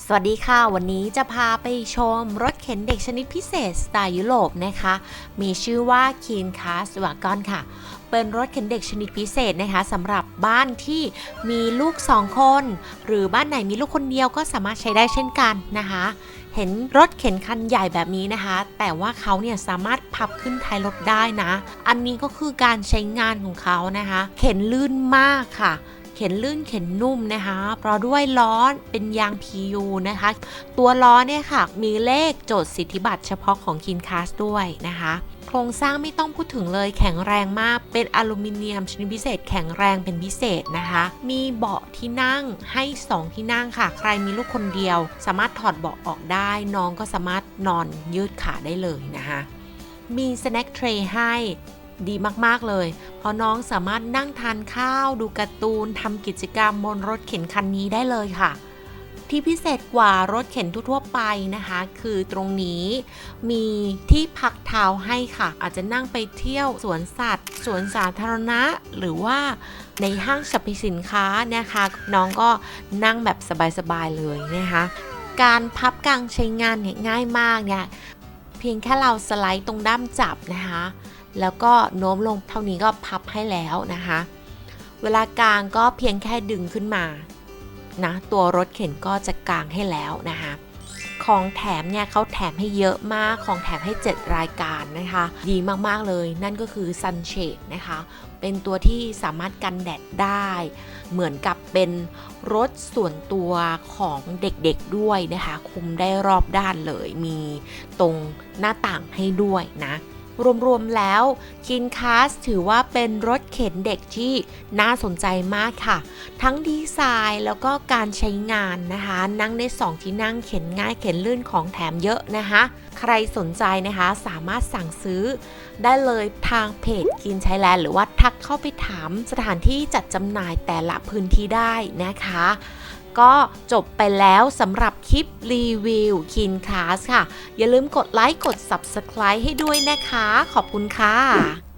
สวัสดีค่ะ วันนี้จะพาไปชมรถเข็นเด็กชนิดพิเศษสไตล์ยุโรปนะคะ มีชื่อว่า Keen Cast Wagon ค่ะ เป็นรถเข็นเด็กชนิดพิเศษนะคะสำหรับบ้านที่มีลูก 2 คน หรือบ้านไหนมีลูกคนเดียวก็สามารถใช้ได้เช่นกันนะคะ เห็นรถเข็นคันใหญ่แบบนี้นะคะ แต่ว่าเขาเนี่ยสามารถพับขึ้นท้ายรถได้นะ อันนี้ก็คือการใช้งานของเขานะคะ เข็นลื่นมากค่ะ เข็นลื่นเข็นนุ่มนะคะ เพราะด้วยล้อเป็นยาง PU นะคะ ตัวล้อเนี่ยค่ะ มีเลขโจทย์สิทธิบัตรเฉพาะของ k i n c a s ด้วยนะคะโครงสร้างไม่ต้องพูดถึงเลยแข็งแรงมาก เป็นอลูมิเนียมชนิดพิเศษ แข็งแรงเป็นพิเศษนะคะ มีเบาะที่นั่งให้ 2 ที่นั่งค่ะ ใครมีลูกคนเดียว สามารถถอดเบาะออกได้ น้องก็สามารถนอนยืดขาได้เลยนะคะ มีสแน็คเทรย์ให้ ดีมากๆเลย เพราะน้องสามารถนั่งทานข้าว ดูการ์ตูนทำกิจกรรมบนรถเข็นคันนี้ได้เลยค่ะ ที่พิเศษกว่ารถเข็นทั่วๆไปนะคะ คือตรงนี้มีที่พักเท้าให้ค่ะ อาจจะนั่งไปเที่ยวสวนสัตว์สวนสาธารณะ หรือว่าในห้างสรรพสินค้านะคะ น้องก็นั่งแบบสบายๆเลยนะคะการพับกลางใช้งานเนี่ยง่ายมากเนี่ยเพียงแค่เราสไลด์ตรงด้ามจับนะคะ แล้วก็โน้มลงเท่านี้ก็พับให้แล้วนะคะ เวลากลางก็เพียงแค่ดึงขึ้นมานะตัวรถเข็นก็จะกลางให้แล้วนะคะ ของแถมเนี่ยเขาแถมให้เยอะมากของแถมให้ 7 รายการนะคะ ดีมากๆเลย นั่นก็คือ Sunshade นะคะ เป็นตัวที่สามารถกันแดดได้ เหมือนกับเป็นรถส่วนตัวของเด็กๆด้วยนะคะ คุมได้รอบด้านเลยมีตรงหน้าต่างให้ด้วยนะ รวมๆแล้วคินคาสถือว่าเป็นรถเข็นเด็กที่น่าสนใจมากค่ะ ทั้งดีไซน์แล้วก็การใช้งานนะคะ นั่งได้ 2 ที่นั่งเข็นง่ายเข็นลื่นของแถมเยอะนะคะ ใครสนใจนะคะสามารถสั่งซื้อ ได้เลยทางเพจกินใช้แลนด์หรือว่าทักเข้าไปถามสถานที่จัดจำหน่ายแต่ละพื้นที่ได้นะคะ ก็จบไปแล้วสำหรับคลิปรีวิวคินคลาสค่ะ อย่าลืมกดไลค์กด Subscribe ให้ด้วยนะคะ ขอบคุณค่ะ